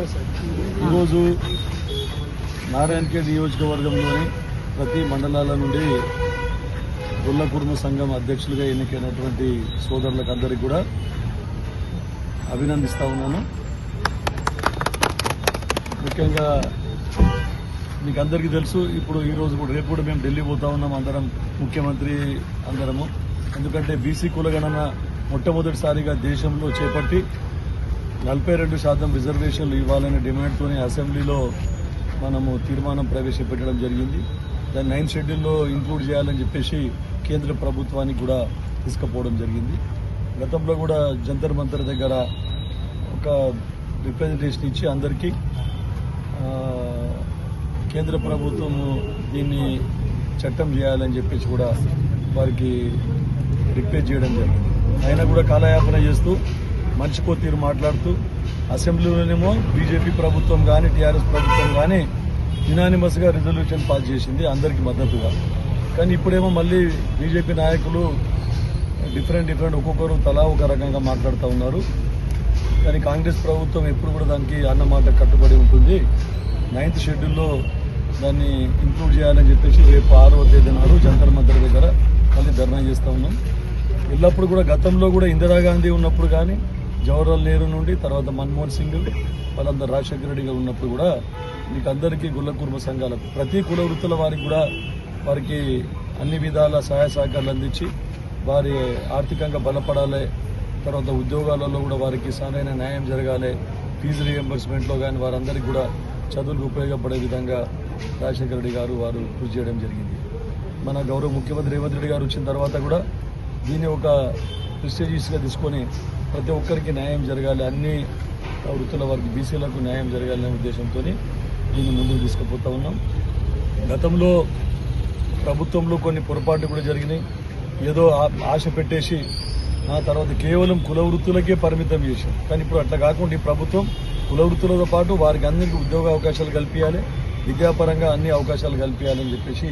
ఈరోజు నారాయణఖేడ్ నియోజకవర్గంలోని ప్రతి మండలాల నుండి గొల్ల కుటుంబ సంఘం అధ్యక్షులుగా ఎన్నికైనటువంటి సోదరులకు అందరికీ కూడా అభినందిస్తా ఉన్నాను. ముఖ్యంగా మీకు అందరికీ తెలుసు ఇప్పుడు ఈ రోజు కూడా రేపు కూడా మేము ఢిల్లీ పోతా ఉన్నాం అందరం ముఖ్యమంత్రి అందరము. ఎందుకంటే బీసీ కులగణన మొట్టమొదటిసారిగా దేశంలో చేపట్టి నలభై రెండు శాతం రిజర్వేషన్లు ఇవ్వాలనే డిమాండ్తోనే అసెంబ్లీలో మనము తీర్మానం ప్రవేశపెట్టడం జరిగింది. దాన్ని నైన్ షెడ్యూల్లో ఇంక్లూడ్ చేయాలని చెప్పేసి కేంద్ర ప్రభుత్వానికి కూడా తీసుకుపోవడం జరిగింది. గతంలో కూడా జంతర్ మంతర్ దగ్గర ఒక రిప్రజెంటేషన్ ఇచ్చి అందరికీ కేంద్ర ప్రభుత్వం దీన్ని చట్టం చేయాలని చెప్పేసి కూడా వారికి రిక్వెస్ట్ చేయడం జరిగింది. అయినా కూడా కాలయాపన చేస్తూ మనిషికో తీరు మాట్లాడుతూ అసెంబ్లీలోనేమో బీజేపీ ప్రభుత్వం కానీ టీఆర్ఎస్ ప్రభుత్వం కానీ యునానిమస్గా రిజల్యూషన్ పాస్ చేసింది అందరికీ మద్దతుగా. కానీ ఇప్పుడేమో మళ్ళీ బీజేపీ నాయకులు డిఫరెంట్ డిఫరెంట్ ఒక్కొక్కరు తలా ఒక రకంగా మాట్లాడుతూ ఉన్నారు. కానీ కాంగ్రెస్ ప్రభుత్వం ఎప్పుడు కూడా దానికి అన్నమాట కట్టుబడి ఉంటుంది. నైన్త్ షెడ్యూల్లో దాన్ని ఇంక్లూడ్ చేయాలని చెప్పేసి రేపు ఆరవ తేదీ నాడు జంతర్ మంతర్ దగ్గర మళ్ళీ ధర్నా చేస్తూ ఉన్నాం. ఎల్లప్పుడు కూడా గతంలో కూడా ఇందిరాగాంధీ ఉన్నప్పుడు కానీ జవహర్లాల్ నెహ్రూ నుండి తర్వాత మన్మోహన్ సింగ్ వాళ్ళందరూ రాజశేఖర రెడ్డిగా ఉన్నప్పుడు కూడా మీకు అందరికీ గుల్ల కుటుంబ సంఘాలకు ప్రతి కుల వృత్తుల వారికి కూడా వారికి అన్ని విధాల సహాయ సహకారాలు అందించి వారి ఆర్థికంగా బలపడాలి తర్వాత ఉద్యోగాలలో కూడా వారికి సరైన న్యాయం జరగాలి ఫీజు రియంబర్స్మెంట్లో కానీ వారందరికీ కూడా చదువులకు ఉపయోగపడే విధంగా రాజశేఖర రెడ్డి గారు వారు కృషి చేయడం జరిగింది. మన గౌరవ ముఖ్యమంత్రి రేవంత్ రెడ్డి గారు వచ్చిన తర్వాత కూడా దీన్ని ఒక ప్రిస్టేజియస్గా తీసుకొని ప్రతి ఒక్కరికి న్యాయం జరగాలి అన్ని వృత్తుల వారికి బీసీలకు న్యాయం జరగాలనే ఉద్దేశంతో దీన్ని ముందుకు తీసుకుపోతా ఉన్నాం. గతంలో ప్రభుత్వంలో కొన్ని పొరపాట్లు కూడా జరిగినాయి. ఏదో ఆ- ఆశ పెట్టేసి ఆ తర్వాత కేవలం కుల వృత్తులకే పరిమితం చేశాం. కానీ ఇప్పుడు అట్లా కాకుండా ఈ ప్రభుత్వం కుల వృత్తులతో పాటు వారికి అందరికీ ఉద్యోగ అవకాశాలు కల్పించాలి విద్యాపరంగా అన్ని అవకాశాలు కల్పించాలని చెప్పేసి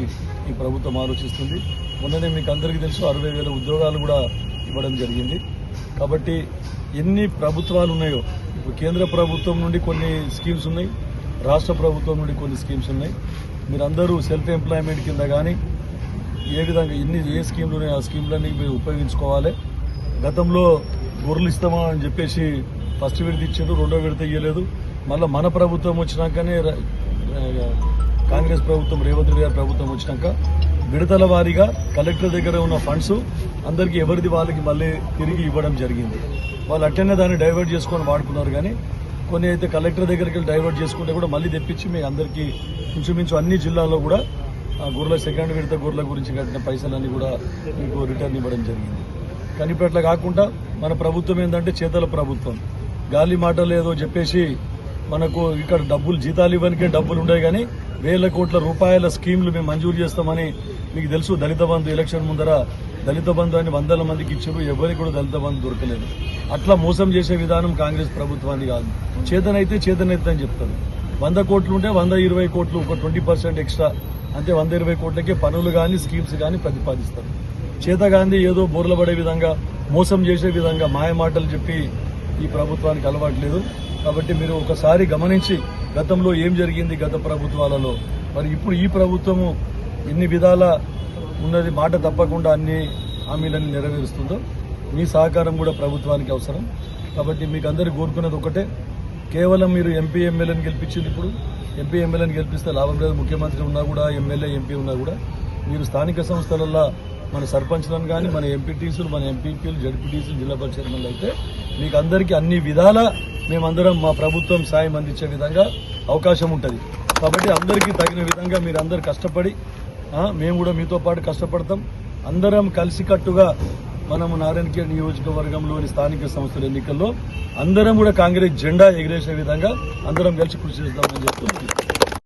ఈ ప్రభుత్వం ఆలోచిస్తుంది. మొన్ననే మీకు అందరికీ తెలుసు అరవై వేల ఉద్యోగాలు కూడా ఇవ్వడం జరిగింది. కాబట్టి ఎన్ని ప్రభుత్వాలు ఉన్నాయో ఇప్పుడు కేంద్ర ప్రభుత్వం నుండి కొన్ని స్కీమ్స్ ఉన్నాయి రాష్ట్ర ప్రభుత్వం నుండి కొన్ని స్కీమ్స్ ఉన్నాయి. మీరందరూ సెల్ఫ్ ఎంప్లాయ్మెంట్ కింద కానీ ఏ విధంగా ఎన్ని ఏ స్కీమ్లు ఉన్నాయో ఆ స్కీమ్లన్నీ మీరు ఉపయోగించుకోవాలి. గతంలో గొర్రెలు ఇస్తామా అని చెప్పేసి ఫస్ట్ విడత ఇచ్చారు రెండో విడత ఇవ్వలేదు మళ్ళీ మన ప్రభుత్వం వచ్చినాకనే కాంగ్రెస్ ప్రభుత్వం రేవంత్ రెడ్డి గారి ప్రభుత్వం వచ్చినాక విడతల వారీగా కలెక్టర్ దగ్గర ఉన్న ఫండ్స్ అందరికీ ఎవరిది వాళ్ళకి మళ్ళీ తిరిగి ఇవ్వడం జరిగింది. వాళ్ళు అట్టనే దాన్ని డైవర్ట్ చేసుకొని వాడుకున్నారు కానీ కొన్ని అయితే కలెక్టర్ దగ్గరికి వెళ్ళి డైవర్ట్ చేసుకుంటే కూడా మళ్ళీ తెప్పించి మీ అందరికీ ఇంచుమించు అన్ని జిల్లాల్లో కూడా గొర్రెల సెకండ్ విడత గొర్రెల గురించి కట్టిన పైసలన్నీ కూడా మీకు రిటర్న్ ఇవ్వడం జరిగింది. కానీ ఇప్పుడు అట్లా కాకుండా మన ప్రభుత్వం ఏంటంటే చేతల ప్రభుత్వం. గాలి మాటలు ఏదో చెప్పేసి మనకు ఇక్కడ డబ్బులు జీతాలు ఇవ్వనికే డబ్బులు ఉండే కానీ వేల కోట్ల రూపాయల స్కీమ్లు మేము మంజూరు చేస్తామని మీకు తెలుసు దళిత బంధు ఎలక్షన్ ముందర దళిత బంధు అని వందల మందికి ఇచ్చారు ఎవరికి కూడా దళిత బంధు దొరకలేదు. అట్లా మోసం చేసే విధానం కాంగ్రెస్ ప్రభుత్వాన్ని కాదు. చేతనైతే చేతనైతే అని చెప్తారు. వంద కోట్లు ఉంటే వంద ఇరవై కోట్లు ఒక ట్వంటీ పర్సెంట్ ఎక్స్ట్రా అంటే వంద ఇరవై కోట్లకే పనులు కానీ స్కీమ్స్ కానీ ప్రతిపాదిస్తారు. చేత గాంధీ ఏదో బోర్లబడే విధంగా మోసం చేసే విధంగా మాయమాటలు చెప్పి ఈ ప్రభుత్వానికి అలవాట్లేదు కాబట్టి మీరు ఒకసారి గమనించి గతంలో ఏం జరిగింది గత ప్రభుత్వాలలో? మరి ఇప్పుడు ఈ ప్రభుత్వము ఎన్ని విధాల ఉన్నది మాట తప్పకుండా అన్ని హామీలను నెరవేరుస్తుందో మీ సహకారం కూడా ప్రభుత్వానికి అవసరం. కాబట్టి మీకు అందరు కోరుకున్నది ఒకటే కేవలం మీరు ఎంపీ ఎమ్మెల్యేని గెలిపించింది ఇప్పుడు. ఎంపీ ఎమ్మెల్యేని గెలిపిస్తే లాభం లేదు ముఖ్యమంత్రి ఉన్నా కూడా ఎమ్మెల్యే ఎంపీ ఉన్నా కూడా. మీరు స్థానిక సంస్థలలో మన సర్పంచ్లను కానీ మన ఎంపీటీసీలు మన ఎంపీపీలు జడ్పీటీసీలు జిల్లా పరిషత్ అయితే మీకు అందరికీ అన్ని విధాలా మేమందరం మా ప్రభుత్వం సాయం అందించే విధంగా అవకాశం ఉంటుంది. కాబట్టి అందరికీ తగిన విధంగా మీరు అందరు కష్టపడి మేము కూడా మీతో పాటు కష్టపడతాం. అందరం కలిసికట్టుగా మనము నారాయణకే నియోజకవర్గంలోని స్థానిక సంస్థల ఎన్నికల్లో అందరం కూడా కాంగ్రెస్ జెండా ఎగిరేసే విధంగా అందరం కలిసి కృషి చేస్తామని చెప్తున్నాం.